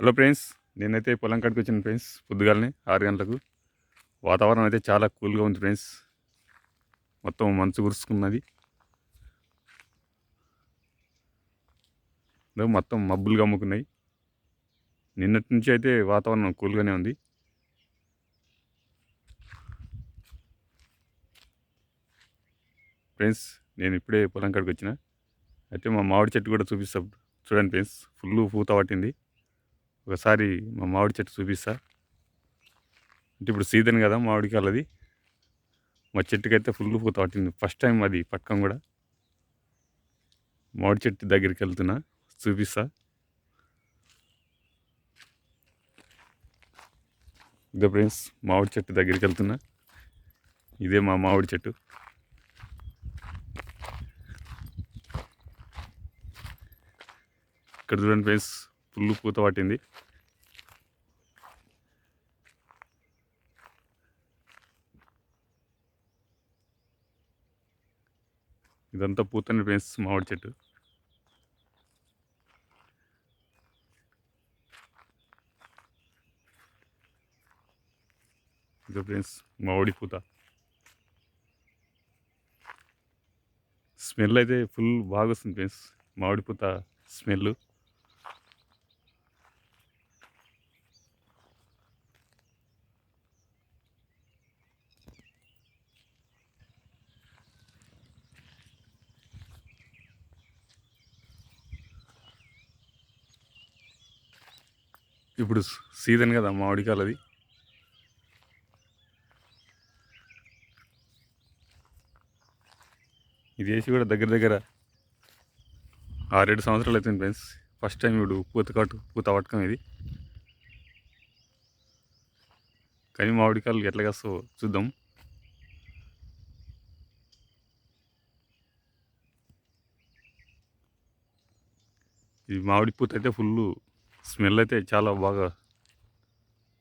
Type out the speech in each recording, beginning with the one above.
Hello friends నేనైతే పొలం కాడికి వచ్చిన ఫ్రెండ్స్ పొద్దుగాలనే ఆరు గంటలకు. వాతావరణం అయితే చాలా కూల్గా ఉంది ఫ్రెండ్స్. మొత్తం మంచు కురుసుకున్నది మొత్తం మబ్బులు కమ్ముకున్నాయి నిన్నటి నుంచి అయితే వాతావరణం కూల్గానే ఉంది. ఫ్రెండ్స్ నేను ఇప్పుడే పొలం కాడికి వచ్చిన. అయితే మా మామిడి చెట్టు కూడా చూపిస్తా చూడండి ఫ్రెండ్స్ ఫుల్ పూత పట్టింది. ఒకసారి మా మామిడి చెట్టు చూపిస్తా. అంటే ఇప్పుడు సీజన్ కదా మామిడికాయలు అది మా చెట్టుకైతే ఫుల్ పూత పట్టింది ఫస్ట్ టైం అది పట్టకం కూడా. మామిడి చెట్టు దగ్గరికి వెళ్తున్నా. చూపిస్తా. ఇదే ఫ్రెండ్స్ మామిడి చెట్టు దగ్గరికి వెళ్తున్నా. ఇదే మా మామిడి చెట్టు. ఇక్కడ చూడండి ఫ్రెండ్స్ ఫుల్ పూత పట్టింది. ఇదంతా పూతని ఫ్రెండ్స్ మామిడి చెట్టు. ఇదో ఫ్రెండ్స్ మామిడి పూత. స్మెల్ అయితే ఫుల్ బాగా వస్తుంది ఫ్రెండ్స్. మామిడి పూత స్మెల్ ఇప్పుడు సీజన్ కదా మామిడికాయలది. అది ఇది వేసి కూడా దగ్గర దగ్గర ఆరేడు సంవత్సరాలు అవుతుంది ఫ్రెండ్స్. ఫస్ట్ టైం ఇప్పుడు పూత కట్టు పూత పట్టకం ఇది. కానీ మామిడికాయలు ఎట్లా కాస్తో చూద్దాం. ఇది మామిడి పూత అయితే ఫుల్ స్మెల్ అయితే చాలా బాగా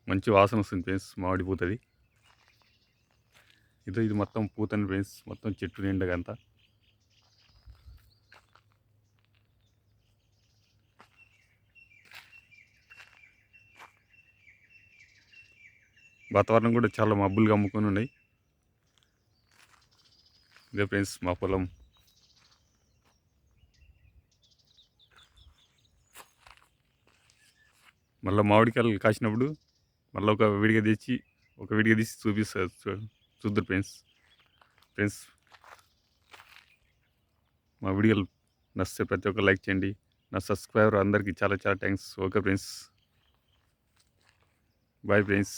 మంచి వాసన వస్తుంది ఫ్రెండ్స్ మామిడి పూతది. ఇదో ఇది మొత్తం పూతని ఫ్రెండ్స్ మొత్తం చెట్టు నిండగంతా అంతా వాతావరణం కూడా చాలా మబ్బులుగా అమ్ముకొని ఉన్నాయి. ఇదే ఫ్రెండ్స్ మా పొలం. మళ్ళీ మామిడికాయలు కాసినప్పుడు మళ్ళీ ఒక విడిగా తెచ్చి ఒక విడిగా తీసి చూపిస్తారు చూద్దరు ఫ్రెండ్స్. ఫ్రెండ్స్ మా వీడియోలు నచ్చితే ప్రతి ఒక్కరు లైక్ చేయండి. నా సబ్స్క్రైబర్ అందరికీ చాలా చాలా thanks. Okay friends. Bye friends.